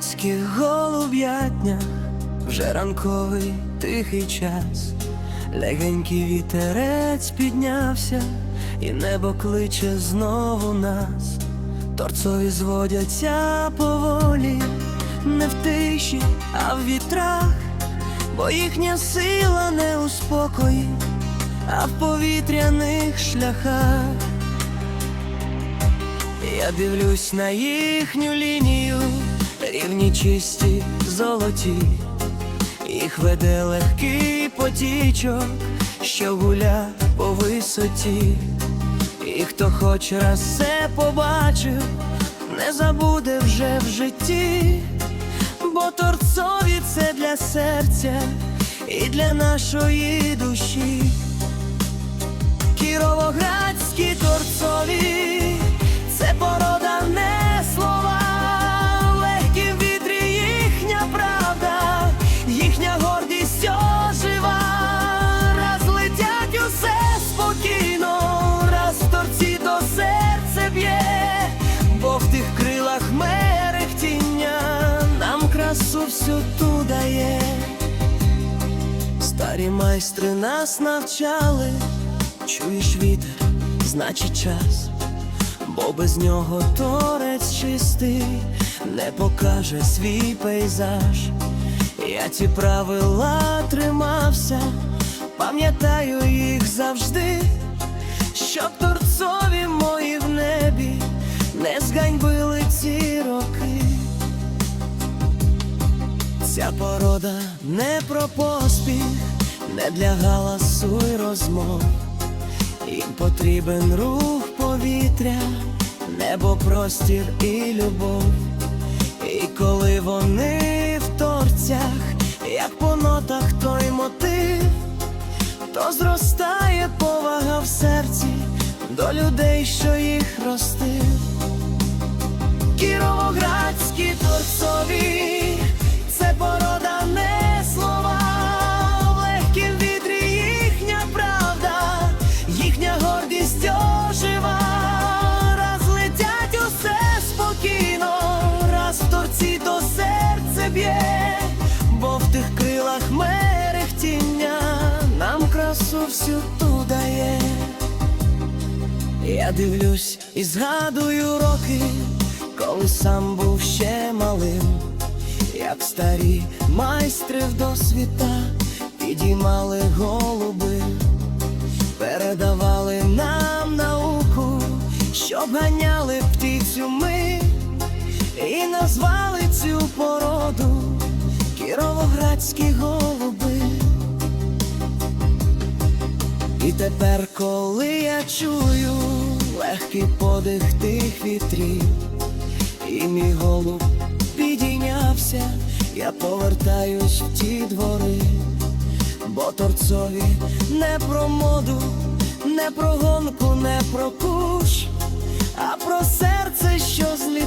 торецьких голуб'ятнях вже ранковий тихий час, легенький вітерець піднявся, і небо кличе знову нас. Торцові зводяться поволі, не в тиші, а в вітрах, бо їхня сила не у спокої, а в повітряних шляхах. Я дивлюсь на їхню лінію, рівні чисті, золоті, їх веде легкий потічок, що гуля по висоті, і хто хоч раз це побачив, не забуде вже в житті, бо торцові це для серця і для нашої душі. Кіровоградські торцові, Старі майстри нас навчали, чуєш вітер, значить час, бо без нього торець чистий не покаже свій пейзаж. Я ці правила тримався, пам'ятаю їх завжди, щоб торцові мої в небі не зганьбили ці роки. Ця порода не про поспіх, не для галасу й розмов. Їм потрібен рух повітря, небо, простір і любов. І коли вони в торцях, як по нотах той мотив, то зростає повага в серці до людей, що їх ростив. Кіровоградські торцові, красу всю дає. Я дивлюсь і згадую роки, коли сам був ще малим, як старі майстри в досвіта підіймали голуби, передавали нам науку, щоб ганяли птицю ми і назвали цю породу кіровоградські голуби. І тепер, коли я чую легкий подих тих вітрів, і мій голуб підійнявся, я повертаюсь в ті двори, бо торцові не про моду, не про гонку, не про куш, а про серце, що злітає